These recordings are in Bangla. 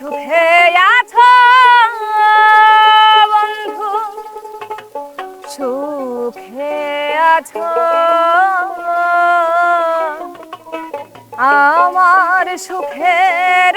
সুখে আছো বন্ধু? সুখে আমার সুখের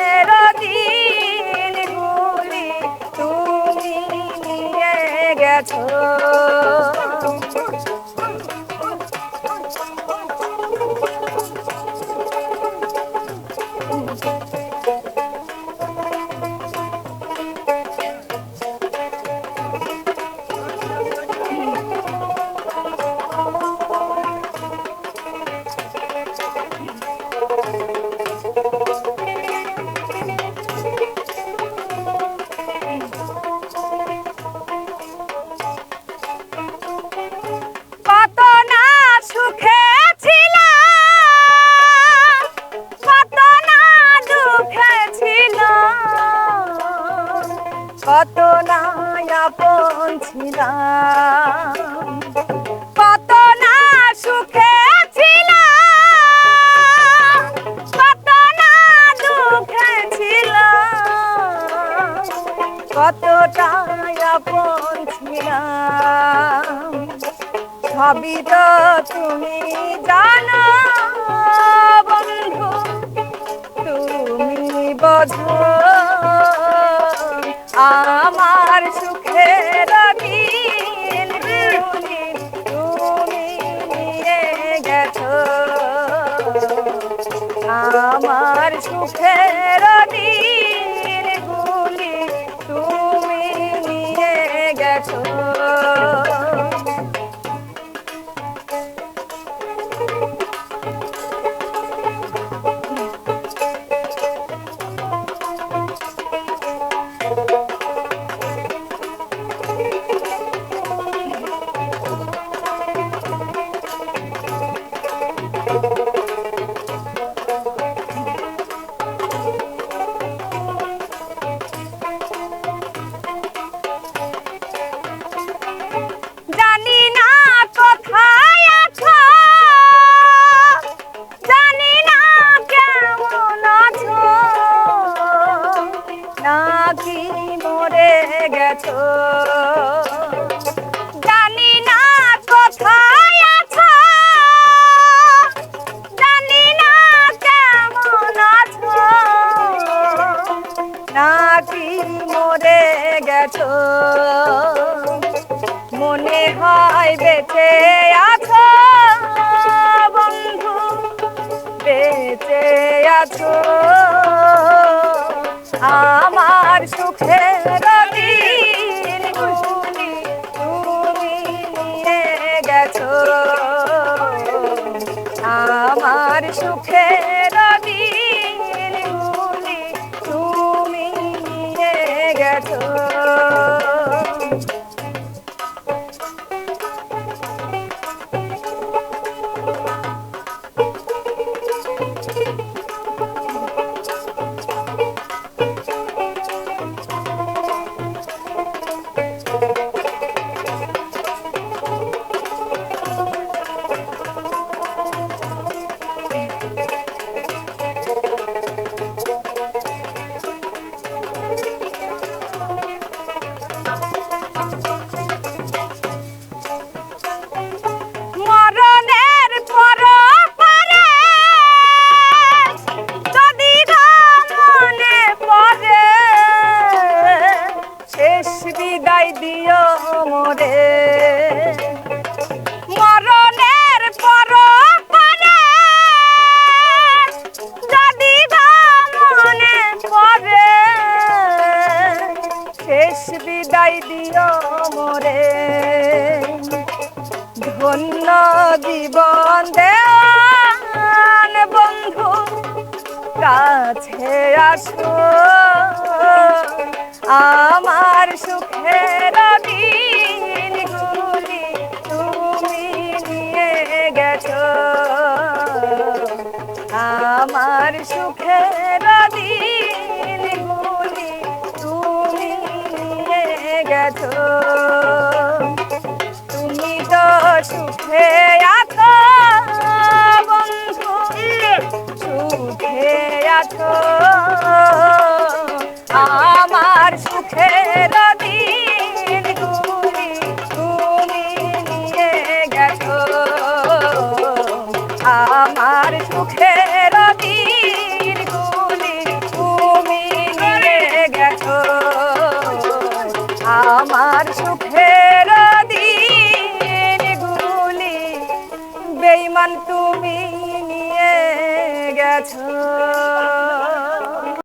কতটা আপন ছিলাম। সবই তো তুমি জানো বন্ধু তুমি বোঝো আমার সুখের আমার সুখের মনে হয় বেঁচে আছো বন্ধু বেঁচে আছো। আমার সুখের অন্য জীবন দেওয়ান বন্ধু কাছে আসো। আমার আমার সুখের দিন গুলি বেইমান তুমি নিয়ে গেছো।